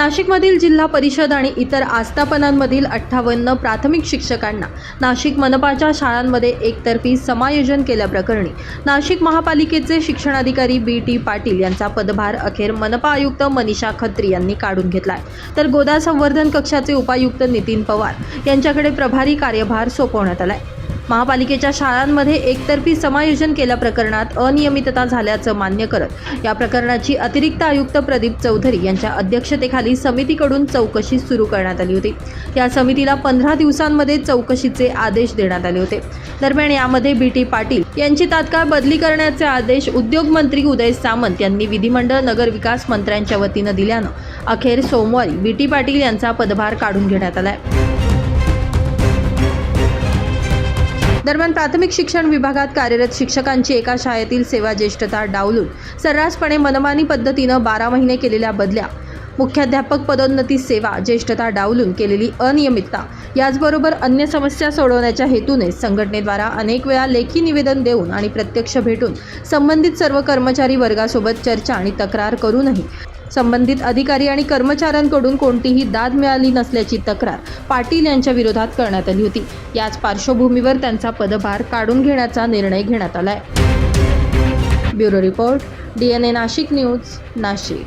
नाशिकमधील जिल्हा परिषद आणि इतर आस्थापनांमधील अठ्ठावन्न प्राथमिक शिक्षकांना नाशिक मनपाच्या शाळांमध्ये एकतर्फी समायोजन केल्याप्रकरणी नाशिक महापालिकेचे शिक्षणाधिकारी बी टी पाटील यांचा पदभार अखेर मनपा आयुक्त मनीषा खत्री यांनी काढून घेतलाय. तर गोदा संवर्धन कक्षाचे उपायुक्त नितीन पवार यांच्याकडे प्रभारी कार्यभार सोपवण्यात आलाय. महापालिकेच्या शाळांमध्ये एकतर्फी समायोजन केल्याप्रकरणात अनियमितता झाल्याचं मान्य करत या प्रकरणाची अतिरिक्त आयुक्त प्रदीप चौधरी यांच्या अध्यक्षतेखाली समितीकडून चौकशी सुरू करण्यात आली होती. या समितीला पंधरा दिवसांमध्ये चौकशीचे आदेश देण्यात आले होते. दरम्यान यामध्ये बी टी पाटील यांची तात्काळ बदली करण्याचे आदेश उद्योगमंत्री उदय सामंत यांनी विधिमंडळ नगरविकास मंत्र्यांच्या वतीनं दिल्यानं अखेर सोमवारी बी टी पाटील यांचा पदभार काढून घेण्यात आलाय. दरम्यान प्राथमिक शिक्षण विभागात कार्यरत शिक्षकांची एका शाळेतील सेवा ज्येष्ठता डावलून सर्रासपणे मनमानी पद्धतीनं बारा महिने केलेल्या बदल्या. मुख्याध्यापक पदोन्नती सेवा ज्येष्ठता डावलून केलेली अनियमितता याचबरोबर अन्य समस्या सोडवण्याच्या हेतूने संघटनेद्वारा अनेक वेळा लेखी निवेदन देऊन आणि प्रत्यक्ष भेटून संबंधित सर्व कर्मचारी वर्गासोबत चर्चा आणि तक्रार करूनही संबंधित अधिकारी आणि कर्मचाऱ्यांकडून कोणतीही दाद मिळाली नसल्याची तक्रार पाटील यांच्या विरोधात करण्यात आली होती. याच पार्श्वभूमीवर त्यांचा पदभार काढून घेण्याचा निर्णय घेण्यात आलाय. Bureau report D N A Nashik news Nashik.